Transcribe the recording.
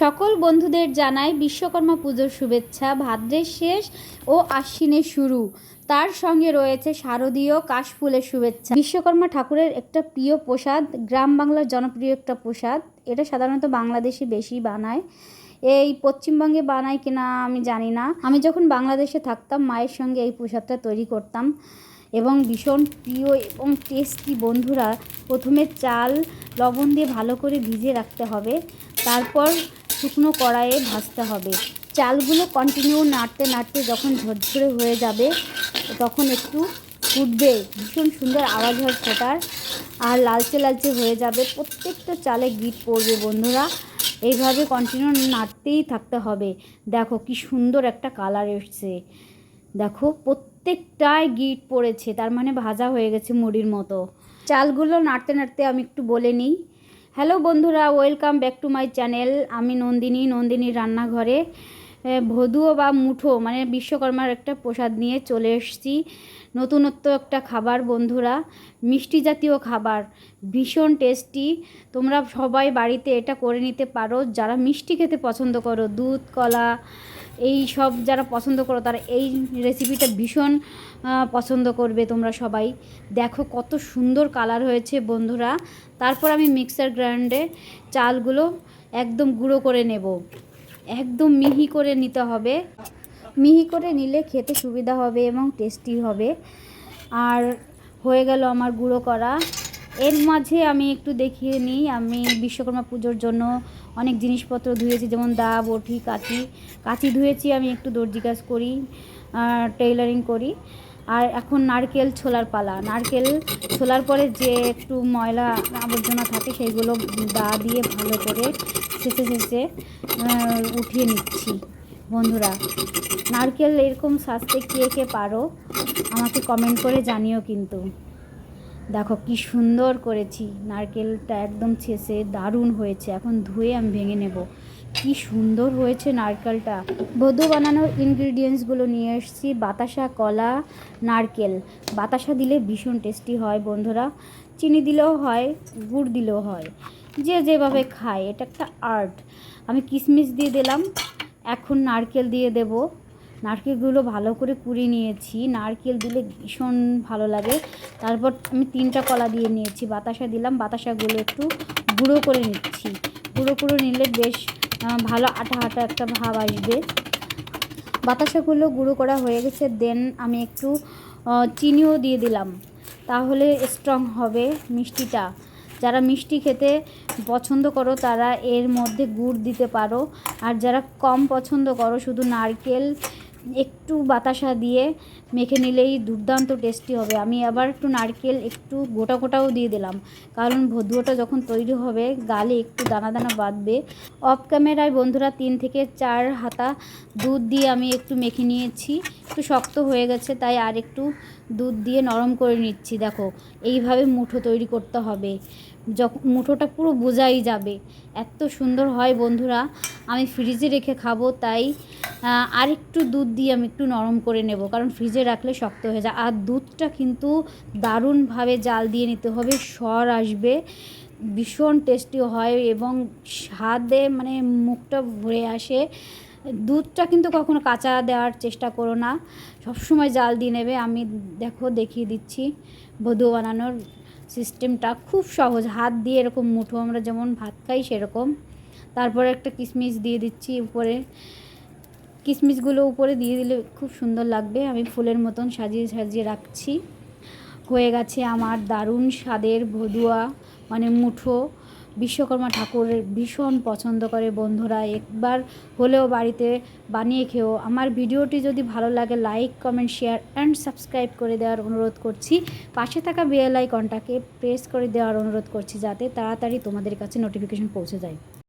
সকল বন্ধুদের জানাই বিশ্বকর্মা পুজোর শুভেচ্ছা। ভাদ্রের শেষ ও আশ্বিনের শুরু। তার সঙ্গে রয়েছে শারদীয় কাশফুলের শুভেচ্ছা। বিশ্বকর্মা ঠাকুরের একটা প্রিয় প্রসাদ, গ্রাম বাংলার জনপ্রিয় একটা প্রসাদ। এটা সাধারণত বাংলাদেশে বেশি বানায়। এই পশ্চিমবঙ্গে বানায় কিনা আমি জানি না। আমি যখন বাংলাদেশে থাকতাম, মায়ের সঙ্গে এই প্রসাদটা তৈরি করতাম এবং ভীষণ প্রিয় এবং টেস্টি বন্ধুরা প্রথমে চাল, লবণ দিয়ে ভালো করে ভিজিয়ে রাখতে হবে। তারপর শুকনো কড়াইয়ে ভাজতে হবে। চালগুলো কন্টিনিউ নাড়তে নাড়তে যখন ঝরঝরে হয়ে যাবে, তখন একটু ফুটবে। ভীষণ সুন্দর আওয়াজ হয় ফোটার আর লালচে লালচে হয়ে যাবে। প্রত্যেকটা চালে গিট পড়বে বন্ধুরা। এইভাবে কন্টিনিউ নাড়তেই থাকতে হবে। দেখো কি সুন্দর একটা কালার এসছে। দেখো প্রত্যেকটায় গিট পড়েছে। তার মানে ভাজা হয়ে গেছে মুড়ির মতো। চালগুলো নাড়তে নাড়তে আমি একটু বলে নিই। হ্যালো বন্ধুরা, welcome back to my channel. আমি নন্দিনী, নন্দিনীর রান্নাঘরে। ভদুও বা মুঠো মানে বিশ্বকর্মার একটা প্রসাদ নিয়ে চলে এসেছি। নতুনত্ব একটা খাবার বন্ধুরা, মিষ্টি জাতীয় খাবার, ভীষণ টেস্টি। তোমরা সবাই বাড়িতে এটা করে নিতে পারো। যারা মিষ্টি খেতে পছন্দ করো, দুধ, কলা এই সব যারা পছন্দ করো, তারা এই রেসিপিটা ভীষণ পছন্দ করবে তোমরা সবাই। দেখো কত সুন্দর কালার হয়েছে বন্ধুরা। তারপর আমি মিক্সার গ্রাইন্ডে চালগুলো একদম গুঁড়ো করে নেব। একদম মিহি করে নিতে হবে। মিহি করে নিলে খেতে সুবিধা হবে এবং টেস্টি হবে। আর হয়ে গেল আমার গুঁড়ো করা। এর মাঝে আমি একটু দেখিয়ে নিই, আমি বিশ্বকর্মা পুজোর জন্য অনেক জিনিসপত্র ধুয়েছি, যেমন দা বটি কাঁচি কাঁচি ধুয়েছি, আমি একটু দর্জি কাজ করি টেইলারিং করি। আর এখন নারকেল ছোলার পালা। নারকেল ছোলার পরে যে একটু ময়লা, আবর্জনা থাকে, সেইগুলো দা দিয়ে ভালো করে শেষে শেষে উঠিয়ে নিচ্ছি। বন্ধুরা, নারকেল এরকম সাজতে কে কে পারো, আমাকে কমেন্ট করে জানিও কিন্তু। দেখো কি সুন্দর করেছি। নারকেলটা একদম ছেঁচে দারুণ হয়েছে। এখন ধুয়ে আমি ভেঙে নেব। কি সুন্দর হয়েছে নারকেলটা। বধু বানানোর ইনগ্রিডিয়েন্টসগুলো নিয়ে এসেছি। বাতাসা, কলা, নারকেল। বাতাসা দিলে ভীষণ টেস্টি হয় বন্ধুরা। চিনি দিলেও হয়, গুড় দিলেও হয়। যে যেভাবে খায়, এটা একটা আর্ট আমি কিশমিশ দিয়ে দিলাম। এখন নারকেল দিয়ে দেব। নারকেলগুলো ভালো করে কুড়িয়ে নিয়েছি। নারকেল দিলে ভীষণ ভালো লাগে। তারপর আমি তিনটা কলা দিয়ে নিয়েছি, বাতাসা দিলাম। বাতাসাগুলো একটু গুঁড়ো করে নিচ্ছি। গুঁড়ো করে নিলে বেশ ভালো আঠা আঠা একটা ভাব আসবে। বাতাসাগুলো গুঁড়ো করা হয়ে গেছে। দেন আমি একটু চিনিও দিয়ে দিলাম। তাহলে স্ট্রং হবে মিষ্টিটা। যারা মিষ্টি খেতে পছন্দ করো, তারা এর মধ্যে গুড় দিতে পারো। আর যারা কম পছন্দ করো, শুধু নারকেল একটু বাতাসা দিয়ে মেখে নিলেই দুর্দান্ত টেস্টি হবে। আমি আবার একটু নারকেল একটু গোটা গোটাও দিয়ে দিলাম। কারণ ভদুয়াটা যখন তৈরি হবে, গালে একটু দানা দানা বাঁধবে। অফ ক্যামেরায় বন্ধুরা তিন থেকে চার হাতা দুধ দিয়ে আমি একটু মেখে নিয়েছি। একটু শক্ত হয়ে গেছে, তাই আর একটু দুধ দিয়ে নরম করে নিচ্ছি। দেখো, এইভাবে মুঠো তৈরি করতে হবে। যখন মুঠোটা পুরো বোঝাই যাবে। এত সুন্দর হয় বন্ধুরা। আমি ফ্রিজে রেখে খাব, তাই আর একটু দুধ দিয়ে আমি একটু নরম করে নেব, কারণ ফ্রিজে রাখলে শক্ত হয়ে যায়। আর দুধটা কিন্তু দারুণভাবে জাল দিয়ে নিতে হবে সর আসবে, ভীষণ টেস্টি হয় এবং স্বাদে মানে মুখটা ভরে আসে। দুধটা কিন্তু কখনো কাঁচা দেওয়ার চেষ্টা করো না, সবসময় জাল দিয়ে নেবে। আমি দেখো দেখিয়ে দিচ্ছি বধু বানানোর সিস্টেমটা খুব সহজ, হাত দিয়ে এরকম মুঠো আমরা যেমন ভাত খাই সেরকম। তারপরে একটা কিশমিশ দিয়ে দিচ্ছি উপরে। কিশমিশগুলো উপরে দিয়ে দিলে খুব সুন্দর লাগবে। আমি ফুলের মতন সাজিয়ে সাজিয়ে রাখছি। হয়ে গেছে আমার দারুণ স্বাদের ভদুয়া মানে মুঠো। বিশ্বকর্মা ঠাকুরের ভীষণ পছন্দ করে বন্ধুরা। একবার হলেও বাড়িতে বানিয়ে খেও। আমার ভিডিওটি যদি ভালো লাগে like comment share and subscribe করে দেওয়ার অনুরোধ করছি। পাশে থাকা বেল আইকনটাকে প্রেস করে দেওয়ার অনুরোধ করছি যাতে তাড়াতাড়ি তোমাদের কাছে নোটিফিকেশন পৌঁছে যায়।